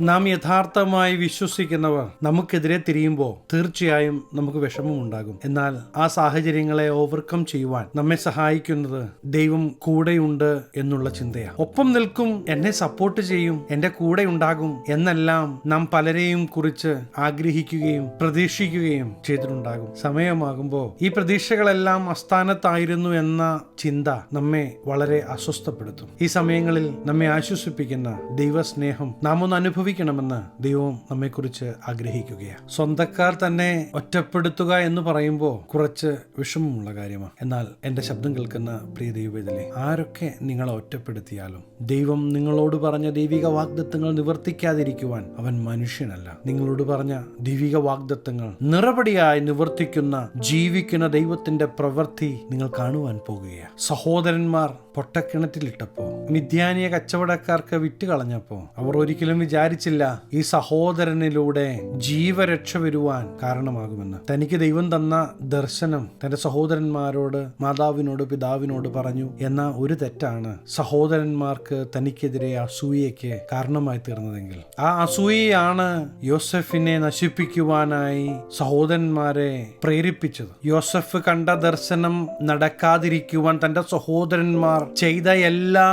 നാം യഥാർത്ഥമായി വിശ്വസിക്കുന്നവർ നമുക്കെതിരെ തിരിയുമ്പോൾ തീർച്ചയായും നമുക്ക് വിഷമമുണ്ടാകും. എന്നാൽ ആ സാഹചര്യങ്ങളെ ഓവർകം ചെയ്യുവാൻ നമ്മെ സഹായിക്കുന്നത് ദൈവം കൂടെയുണ്ട് എന്നുള്ള ചിന്തയാണ്. ഒപ്പം നിൽക്കും എന്നെ സപ്പോർട്ട് ചെയ്യും എന്റെ കൂടെ ഉണ്ടാകും എന്നെല്ലാം നാം പലരെയും കുറിച്ച് ആഗ്രഹിക്കുകയും പ്രതീക്ഷിക്കുകയും ചെയ്തിട്ടുണ്ടാകും. സമയമാകുമ്പോൾ ഈ പ്രതീക്ഷകളെല്ലാം അസ്ഥാനത്തായിരുന്നു എന്ന ചിന്ത നമ്മെ വളരെ അസ്വസ്ഥപ്പെടുത്തും. ഈ സമയങ്ങളിൽ നമ്മെ ആശ്വസിപ്പിക്കുന്ന ദൈവസ്നേഹം നാം ഒന്ന് അനുഭവിക്കണമെന്ന് ദൈവം നമ്മെക്കുറിച്ച് ആഗ്രഹിക്കുകയാണ് സ്വന്തക്കാർ തന്നെ ഒറ്റപ്പെടുത്തുക എന്ന് പറയുമ്പോൾ കുറച്ച് വിഷമമുള്ള കാര്യമാണ്. എന്നാൽ എന്റെ ശബ്ദം കേൾക്കുന്ന പ്രിയ ദൈവത്തിലെ ആരൊക്കെ നിങ്ങളെ ഒറ്റപ്പെടുത്തിയാലും ദൈവം നിങ്ങളോട് പറഞ്ഞ ദൈവിക വാഗ്ദത്തങ്ങൾ നിവർത്തിക്കാതിരിക്കുവാൻ അവൻ മനുഷ്യനല്ല. നിങ്ങളോട് പറഞ്ഞ ദൈവിക വാഗ്ദത്തങ്ങൾ നിറപടിയായി നിവർത്തിക്കുന്ന ജീവിക്കുന്ന ദൈവത്തിന്റെ പ്രവൃത്തി നിങ്ങൾ കാണുവാൻ പോകുകയാണ് സഹോദരന്മാർ പൊട്ടക്കിണറ്റിലിട്ടപ്പോ മിഥ്യാനിയ കച്ചവടക്കാർക്ക് വിറ്റ് കളഞ്ഞപ്പോ അവർ ഒരിക്കലും വിചാരിച്ചില്ല ഈ സഹോദരനിലൂടെ ജീവരക്ഷ വരുവാൻ കാരണമാകുമെന്ന്. തനിക്ക് ദൈവം തന്ന ദർശനം തന്റെ സഹോദരന്മാരോട് മാതാവിനോട് പിതാവിനോട് പറഞ്ഞു എന്ന ഒരു തെറ്റാണ് സഹോദരന്മാർക്ക് തനിക്കെതിരെ അസൂയയ്ക്ക് കാരണമായി തീർന്നതെങ്കിൽ. ആ അസൂയയാണ് യോസഫിനെ നശിപ്പിക്കുവാനായി സഹോദരന്മാരെ പ്രേരിപ്പിച്ചത്. യോസഫ് കണ്ട ദർശനം നടക്കാതിരിക്കുവാൻ തന്റെ സഹോദരന്മാർ ചെയ്ത എല്ലാ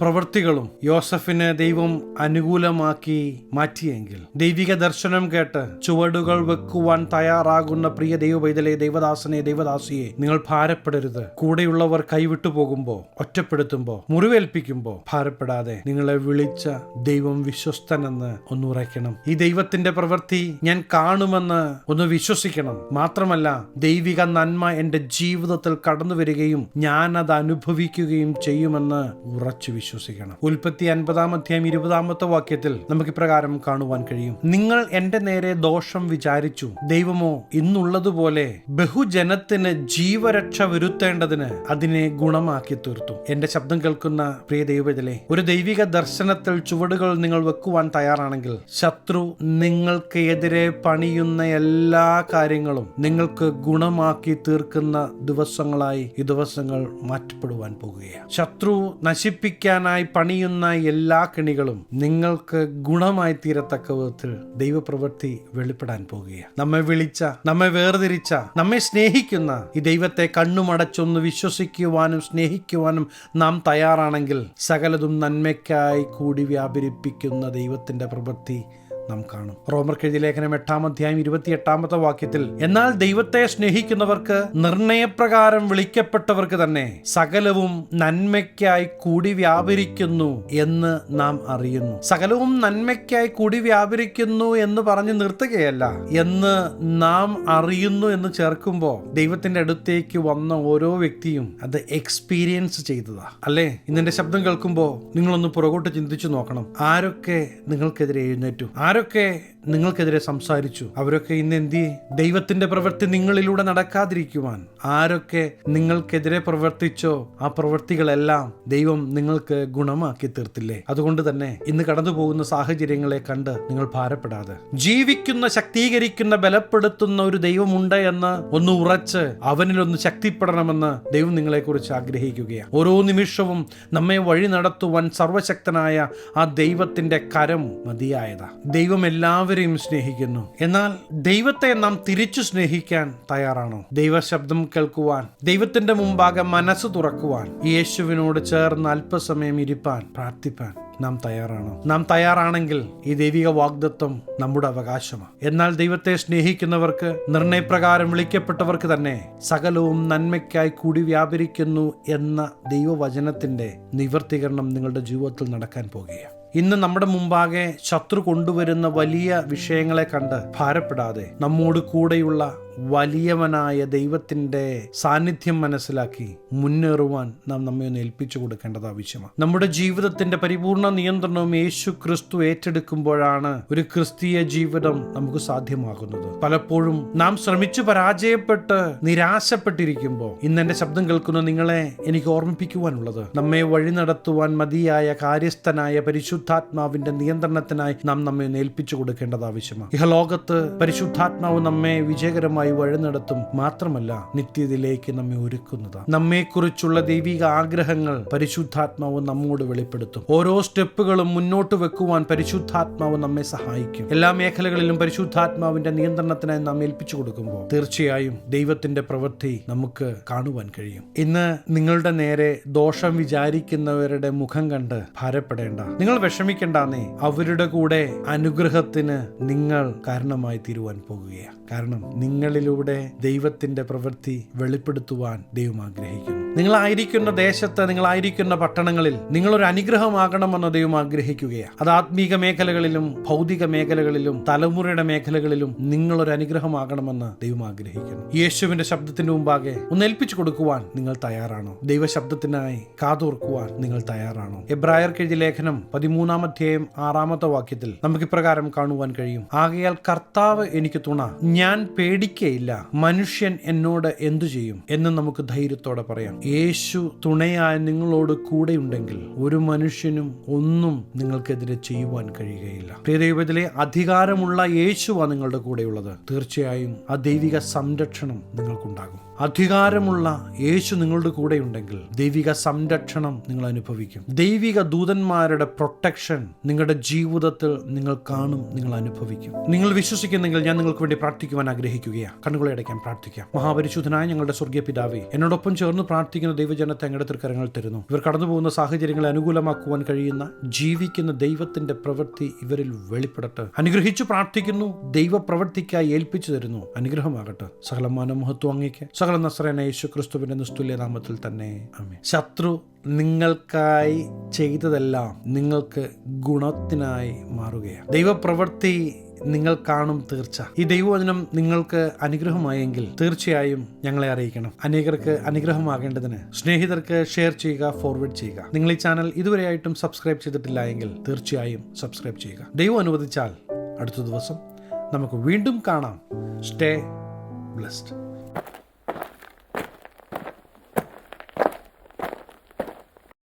പ്രവൃത്തികളും യോസഫിന് ദൈവം അനുകൂലമാക്കി മാറ്റിയെങ്കിൽ. ദൈവിക ദർശനം കേട്ട് ചുവടുകൾ വെക്കുവാൻ തയ്യാറാകുന്ന പ്രിയ ദൈവവൈതലെ ദൈവദാസനെ ദൈവദാസിയെ നിങ്ങൾ ഭാരപ്പെടരുത്. കൂടെയുള്ളവർ കൈവിട്ടു പോകുമ്പോൾ ഒറ്റപ്പെടുത്തുമ്പോൾ മുറിവേൽപ്പിക്കുമ്പോൾ ഭാരപ്പെടാതെ നിങ്ങളെ വിളിച്ച ദൈവം വിശ്വസ്തനെന്ന് ഒന്ന് ഉറയ്ക്കണം. ഈ ദൈവത്തിന്റെ പ്രവൃത്തി ഞാൻ കാണുമെന്ന് ഒന്ന് വിശ്വസിക്കണം. മാത്രമല്ല ദൈവിക നന്മ എന്റെ ജീവിതത്തിൽ കടന്നു വരികയും ഞാൻ അത് അനുഭവിക്കുകയും ചെയ്യുമെന്ന് ഉറച്ചു വിശ്വസിക്കണം. ഉൽപ്പത്തി അൻപതാം അധ്യായം ഇരുപതാമത്തെ വാക്യത്തിൽ നമുക്ക് ഇപ്രകാരം കാണുവാൻ കഴിയും. നിങ്ങൾ എന്റെ നേരെ ദോഷം വിചാരിച്ചു. ദൈവമോ ഇന്നുള്ളതുപോലെ ബഹുജനത്തിന് ജീവരക്ഷ വരുത്തേണ്ടതിന് അതിനെ ഗുണമാക്കി തീർത്തു. എന്റെ ശബ്ദം കേൾക്കുന്ന പ്രിയ ദൈവത്തിലെ ഒരു ദൈവിക ദർശനത്തിൽ ചുവടുകൾ നിങ്ങൾ വെക്കുവാൻ തയ്യാറാണെങ്കിൽ ശത്രു നിങ്ങൾക്ക് എതിരെ പണിയുന്ന എല്ലാ കാര്യങ്ങളും നിങ്ങൾക്ക് ഗുണമാക്കി തീർക്കുന്ന ദിവസങ്ങളായി ഈ ദിവസങ്ങൾ മാറ്റപ്പെടുവാൻ പോകുകയാണ്. ശത്രു നശിപ്പിക്കാനായി പണിയുന്ന എല്ലാ കെണികളും നിങ്ങൾക്ക് ഗുണമായി തീരത്തക്ക വിധത്തിൽ ദൈവപ്രവൃത്തി വെളിപ്പെടാൻ പോകുകയാണ്. നമ്മെ വിളിച്ച നമ്മെ വേർതിരിച്ച നമ്മെ സ്നേഹിക്കുന്ന ഈ ദൈവത്തെ കണ്ണുമടച്ചൊന്ന് വിശ്വസിക്കുവാനും സ്നേഹിക്കുവാനും നാം തയ്യാറാണെങ്കിൽ സകലതും നന്മയ്ക്കായി കൂടി വ്യാപരിപ്പിക്കുന്ന ദൈവത്തിന്റെ പ്രവൃത്തി നാം കാണും. റോമർക്കെഴുതിയ ലേഖനം എട്ടാം അധ്യായം ഇരുപത്തി എട്ടാമത്തെ വാക്യത്തിൽ എന്നാൽ ദൈവത്തെ സ്നേഹിക്കുന്നവർക്ക് നിർണയപ്രകാരം വിളിക്കപ്പെട്ടവർക്ക് തന്നെ സകലവും നന്മയ്ക്കായി കൂടി വ്യാപരിക്കുന്നു എന്ന് നാം അറിയുന്നു. സകലവും നന്മയ്ക്കായി കൂടി വ്യാപരിക്കുന്നു എന്ന് പറഞ്ഞ് നിർത്തുകയല്ല എന്ന് നാം അറിയുന്നു എന്ന് ചേർക്കുമ്പോൾ ദൈവത്തിന്റെ അടുത്തേക്ക് വന്ന ഓരോ വ്യക്തിയും അത് എക്സ്പീരിയൻസ് ചെയ്തതാ. അല്ലേ? ഇന്നെന്റെ ശബ്ദം കേൾക്കുമ്പോൾ നിങ്ങളൊന്ന് പുറകോട്ട് ചിന്തിച്ചു നോക്കണം. ആരൊക്കെ നിങ്ങൾക്കെതിരെ എഴുന്നേറ്റു? ആരൊക്കെ നിങ്ങൾക്കെതിരെ സംസാരിച്ചു. അവരൊക്കെ ഇന്ന് എന്തി? ദൈവത്തിന്റെ പ്രവൃത്തി നിങ്ങളിലൂടെ നടക്കാതിരിക്കുവാൻ. ആരൊക്കെ നിങ്ങൾക്കെതിരെ പ്രവർത്തിച്ചോ ആ പ്രവൃത്തികളെല്ലാം ദൈവം നിങ്ങൾക്ക് ഗുണമാക്കി തീർത്തില്ലേ? അതുകൊണ്ട് തന്നെ ഇന്ന് കടന്നു പോകുന്ന സാഹചര്യങ്ങളെ കണ്ട് നിങ്ങൾ ഭാരപ്പെടാതെ. ജീവിക്കുന്ന ശക്തീകരിക്കുന്ന ബലപ്പെടുത്തുന്ന ഒരു ദൈവമുണ്ട് എന്ന് ഒന്ന് ഉറച്ച് അവനിലൊന്ന് ശക്തിപ്പെടണമെന്ന് ദൈവം നിങ്ങളെക്കുറിച്ച് ആഗ്രഹിക്കുകയാണ്. ഓരോ നിമിഷവും നമ്മെ വഴി നടത്തുവാൻ സർവശക്തനായ ആ ദൈവത്തിന്റെ കരം മതിയായതാ. ദൈവം എല്ലാവരെയും സ്നേഹിക്കുന്നു. എന്നാൽ ദൈവത്തെ നാം തിരിച്ചു സ്നേഹിക്കാൻ തയ്യാറാണോ? ദൈവശബ്ദം കേൾക്കുവാൻ ദൈവത്തിന്റെ മുമ്പാകെ മനസ്സ് തുറക്കുവാൻ യേശുവിനോട് ചേർന്ന് അല്പസമയം ഇരിപ്പാൻ പ്രാർത്ഥിപ്പാൻ നാം തയ്യാറാണോ? നാം തയ്യാറാണെങ്കിൽ ഈ ദൈവിക വാഗ്ദത്വം നമ്മുടെ അവകാശമാണ്. എന്നാൽ ദൈവത്തെ സ്നേഹിക്കുന്നവർക്ക് നിർണയപ്രകാരം വിളിക്കപ്പെട്ടവർക്ക് തന്നെ സകലവും നന്മയ്ക്കായി കൂടി വ്യാപരിക്കുന്നു എന്ന ദൈവവചനത്തിന്റെ നിവർത്തീകരണം നിങ്ങളുടെ ജീവിതത്തിൽ നടക്കാൻ പോകുകയാണ്. ഇന്ന് നമ്മുടെ മുമ്പാകെ ശത്രു കൊണ്ടുവരുന്ന വലിയ വിഷയങ്ങളെ കണ്ട് ഭാരപ്പെടാതെ നമ്മോട് കൂടെയുള്ള വലിയവനായ ദൈവത്തിന്റെ സാന്നിധ്യം മനസ്സിലാക്കി മുന്നേറുവാൻ നാം നമ്മെ ഒന്ന് ഏൽപ്പിച്ചു കൊടുക്കേണ്ടത് ആവശ്യമാണ്. നമ്മുടെ ജീവിതത്തിന്റെ പരിപൂർണ നിയന്ത്രണവും യേശു ക്രിസ്തു ഏറ്റെടുക്കുമ്പോഴാണ് ഒരു ക്രിസ്തീയ ജീവിതം നമുക്ക് സാധ്യമാകുന്നത്. പലപ്പോഴും നാം ശ്രമിച്ചു പരാജയപ്പെട്ട് നിരാശപ്പെട്ടിരിക്കുമ്പോൾ ഇന്ന് എന്റെ ശബ്ദം കേൾക്കുന്ന നിങ്ങളെ എനിക്ക് ഓർമ്മിപ്പിക്കുവാനുള്ളത്. നമ്മെ വഴി നടത്തുവാൻ മതിയായ കാര്യസ്ഥനായ പരിശുദ്ധാത്മാവിന്റെ നിയന്ത്രണത്തിനായി നാം നമ്മെ ഏൽപ്പിച്ചു കൊടുക്കേണ്ടത് ആവശ്യമാണ്. ഇഹലോകത്ത് പരിശുദ്ധാത്മാവ് നമ്മെ വിജയകരമായി നന്മയ്ക്കായി വഴി നടത്തും മാത്രമല്ല നിത്യതയിലേക്ക് നമ്മെ ഒരുക്കുന്നതാണ് നമ്മെക്കുറിച്ചുള്ള ദൈവിക ആഗ്രഹങ്ങൾ പരിശുദ്ധാത്മാവ് നമ്മോട് വെളിപ്പെടുത്തും. ഓരോ സ്റ്റെപ്പുകളും മുന്നോട്ട് വെക്കുവാൻ പരിശുദ്ധാത്മാവ് നമ്മെ സഹായിക്കും. എല്ലാ മേഖലകളിലും പരിശുദ്ധാത്മാവിന്റെ നിയന്ത്രണത്തിനായി നാം ഏൽപ്പിച്ചു കൊടുക്കുമ്പോൾ തീർച്ചയായും ദൈവത്തിന്റെ പ്രവൃത്തി നമുക്ക് കാണുവാൻ കഴിയും. ഇന്ന് നിങ്ങളുടെ നേരെ ദോഷം വിചാരിക്കുന്നവരുടെ മുഖം കണ്ട് ഭാരപ്പെടേണ്ട. നിങ്ങൾ വിഷമിക്കേണ്ടെന്നേ. അവരുടെ കൂടെ അനുഗ്രഹത്തിന് നിങ്ങൾ കാരണമായി തീരുവാൻ പോകുകയാണ് കാരണം നിങ്ങളിലൂടെ ദൈവത്തിന്റെ പ്രവൃത്തി വെളിപ്പെടുത്തുവാൻ ദൈവം ആഗ്രഹിക്കുന്നു. നിങ്ങളായിരിക്കുന്ന ദേശത്ത് നിങ്ങളായിരിക്കുന്ന പട്ടണങ്ങളിൽ നിങ്ങളൊരു അനുഗ്രഹമാകണമെന്ന് ദൈവം ആഗ്രഹിക്കുകയാണ്. അത് ആത്മീക മേഖലകളിലും ഭൗതിക മേഖലകളിലും തലമുറയുടെ മേഖലകളിലും നിങ്ങളൊരു അനുഗ്രഹമാകണമെന്ന് ദൈവം ആഗ്രഹിക്കുന്നു. യേശുവിന്റെ ശബ്ദത്തിന് മുമ്പാകെ ഒന്ന് ഏൽപ്പിച്ചു കൊടുക്കുവാൻ നിങ്ങൾ തയ്യാറാണോ? ദൈവശബ്ദത്തിനായി കാതോർക്കുവാൻ നിങ്ങൾ തയ്യാറാണോ? എബ്രായർ കെഴുതി ലേഖനം പതിമൂന്നാം അധ്യായം ആറാമത്തെ വാക്യത്തിൽ നമുക്ക് ഇപ്രകാരം കാണുവാൻ കഴിയും. ആകയാൽ കർത്താവ് എനിക്ക് തുണ ഞാൻ പേടിക്കയില്ല. മനുഷ്യൻ എന്നോട് എന്തു ചെയ്യും? എന്ന് നമുക്ക് ധൈര്യത്തോടെ പറയാം. യേശു തുണയായി നിങ്ങളോട് കൂടെയുണ്ടെങ്കിൽ ഒരു മനുഷ്യനും ഒന്നും നിങ്ങൾക്കെതിരെ ചെയ്യുവാൻ കഴിയുകയില്ല. ദൈവത്തിലെ അധികാരമുള്ള യേശുവാണ് നിങ്ങളുടെ കൂടെയുള്ളത്. തീർച്ചയായും ആ ദൈവിക സംരക്ഷണം നിങ്ങൾക്കുണ്ടാകും. അധികാരമുള്ള യേശു നിങ്ങളുടെ കൂടെയുണ്ടെങ്കിൽ ദൈവിക സംരക്ഷണം നിങ്ങൾ അനുഭവിക്കും. ദൈവിക ദൂതന്മാരുടെ പ്രൊട്ടക്ഷൻ നിങ്ങളുടെ ജീവിതത്തിൽ നിങ്ങൾ കാണും നിങ്ങൾ അനുഭവിക്കും. നിങ്ങൾ വിശ്വസിക്കുന്നെങ്കിൽ ഞാൻ നിങ്ങൾക്ക് വേണ്ടി പ്രാർത്ഥിക്കുവാൻ ആഗ്രഹിക്കുകയാണ് കണ്ണുകളെ അടയ്ക്കാൻ പ്രാർത്ഥിക്കാം. മഹാപരിശുദ്ധനായ ഞങ്ങളുടെ സ്വർഗീയ പിതാവേ എന്നോടൊപ്പം ചേർന്ന് പ്രാർത്ഥിക്കുന്ന ദൈവജനത്തെ അങ്ങയുടെ തൃക്കരങ്ങൾ തരുന്നു. ഇവർ കടന്നു പോകുന്ന സാഹചര്യങ്ങളെ അനുകൂലമാക്കുവാൻ കഴിയുന്ന ജീവിക്കുന്ന ദൈവത്തിന്റെ പ്രവൃത്തി ഇവരിൽ വെളിപ്പെടട്ടെ. അനുഗ്രഹിച്ചു പ്രാർത്ഥിക്കുന്നു ദൈവ പ്രവൃത്തിക്കായി ഏൽപ്പിച്ചു തരുന്നു. അനുഗ്രഹമാകട്ടെ. സകലമാന മഹത്വം അങ്ങേക്ക് സകല നസ്രേന യേശു ക്രിസ്തുവിന്റെ നിസ്തുല്യ നാമത്തിൽ തന്നെ. അമ്മേ ശത്രു നിങ്ങൾക്കായി ചെയ്തതെല്ലാം നിങ്ങൾക്ക് ഗുണത്തിനായി മാറുകയാണ്. ദൈവപ്രവൃത്തി നിങ്ങൾ കാണും തീർച്ച. ഈ ദൈവവചനം നിങ്ങൾക്ക് അനുഗ്രഹമായെങ്കിൽ തീർച്ചയായും ഞങ്ങളെ അറിയിക്കണം. അനേകർക്ക് അനുഗ്രഹമാകേണ്ടതിന് സ്നേഹിതർക്ക് ഷെയർ ചെയ്യുക ഫോർവേഡ് ചെയ്യുക. നിങ്ങൾ ഈ ചാനൽ ഇതുവരെയായിട്ടും സബ്സ്ക്രൈബ് ചെയ്തിട്ടില്ല എങ്കിൽ തീർച്ചയായും സബ്സ്ക്രൈബ് ചെയ്യുക. ദൈവം അനുവദിച്ചാൽ അടുത്ത ദിവസം നമുക്ക് വീണ്ടും കാണാം. Stay blessed.